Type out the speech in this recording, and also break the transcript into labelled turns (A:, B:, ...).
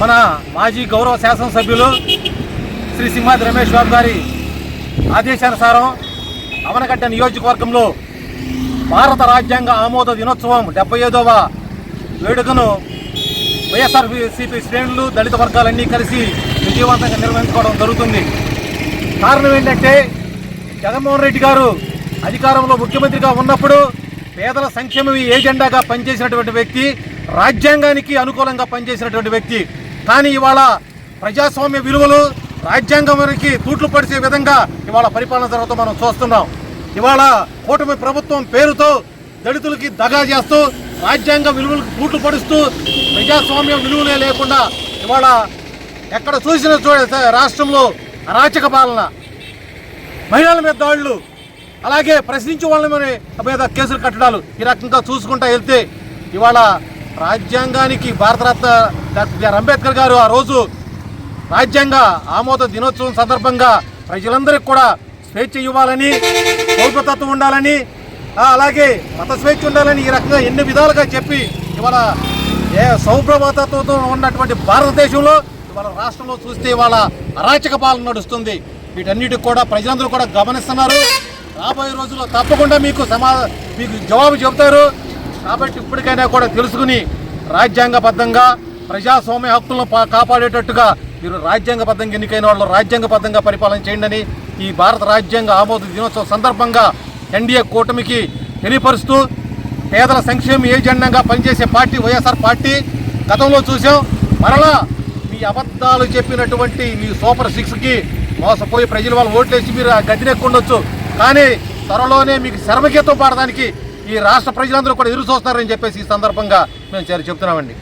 A: మన మాజీ గౌరవ శాసనసభ్యులు శ్రీ సింహాద్రి రమేష్ బాబు గారి ఆదేశానుసారం అవనగడ్డ నియోజకవర్గంలో భారత రాజ్యాంగ ఆమోద దినోత్సవం డెబ్బై ఐదవ వేడుకను వైఎస్ఆర్సీపీ శ్రేణులు దళిత వర్గాలన్నీ కలిసి విజయవంతంగా నిర్వహించుకోవడం జరుగుతుంది. కారణం ఏంటంటే జగన్మోహన్ రెడ్డి గారు అధికారంలో ముఖ్యమంత్రిగా ఉన్నప్పుడు పేదల సంక్షేమం ఏజెండాగా పనిచేసినటువంటి వ్యక్తి రాజ్యాంగానికి అనుకూలంగా పనిచేసినటువంటి వ్యక్తి. కానీ ఇవాళ ప్రజాస్వామ్య విలువలు రాజ్యాంగానికి తూట్లు పడిచే విధంగా ఇవాళ పరిపాలన జరుగుతూ మనం చూస్తున్నాం. ఇవాళ కూటమి ప్రభుత్వం పేరుతో దళితులకి దగా చేస్తూ రాజ్యాంగ విలువలకు బూట్లు పడుస్తూ ప్రజాస్వామ్య విలువలే లేకుండా ఇవాళ ఎక్కడ చూసిన చూడ రాష్ట్రంలో అరాచక పాలన. మహిళల మీద దాడులు. అలాగే ప్రశ్నించే వాళ్ళ మీద కేసులు కట్టడాలు. ఈ రకంగా చూసుకుంటా వెళ్తే ఇవాళ రాజ్యాంగానికి భారతరత్న డాక్టర్ బిఆర్ అంబేద్కర్ గారు ఆ రోజు రాజ్యాంగ ఆమోద దినోత్సవం సందర్భంగా ప్రజలందరికీ కూడా స్వేచ్ఛ ఇవ్వాలని పౌరతత్వం ఉండాలని అలాగే మత స్వేచ్ఛ ఉండాలని ఈ రకంగా ఎన్ని విధాలుగా చెప్పి ఇవాళ ఏ సౌప్రభాతత్వంతో ఉన్నటువంటి భారతదేశంలో ఇవాళ రాష్ట్రంలో చూస్తే ఇవాళ అరాచక పాలన నడుస్తుంది. వీటన్నిటికి కూడా ప్రజలందరూ కూడా గమనిస్తున్నారు. రాబోయే రోజుల్లో తప్పకుండా మీకు సమా మీకు జవాబు చెబుతారు. కాబట్టి ఇప్పటికైనా కూడా తెలుసుకుని రాజ్యాంగబద్ధంగా ప్రజాస్వామ్య హక్కులను పా- కాపాడేటట్టుగా మీరు రాజ్యాంగబద్ధంగా ఎన్నికైన వాళ్ళు రాజ్యాంగబద్ధంగా పరిపాలన చేయండి ఈ భారత రాజ్యాంగ ఆమోద దినోత్సవం సందర్భంగా ఎన్డీఏ కూటమికి తెలియపరుస్తూ పేదల సంక్షేమ ఏజెండాగా పనిచేసే పార్టీ వైఎస్ఆర్ పార్టీ గతంలో చూసాం. మరలా మీ అబద్ధాలు చెప్పినటువంటి మీ సూపర్ సిక్స్కి మోసపోయి ప్రజలు వాళ్ళు ఓట్లేసి మీరు ఆ గదినెక్కుండొచ్చు కానీ త్వరలోనే మీకు శర్మగీతం పాడడానికి ఈ రాష్ట్ర ప్రజలందరూ కూడా ఎదురు చూస్తున్నారని చెప్పేసి ఈ సందర్భంగా మేము చెప్తున్నామండి.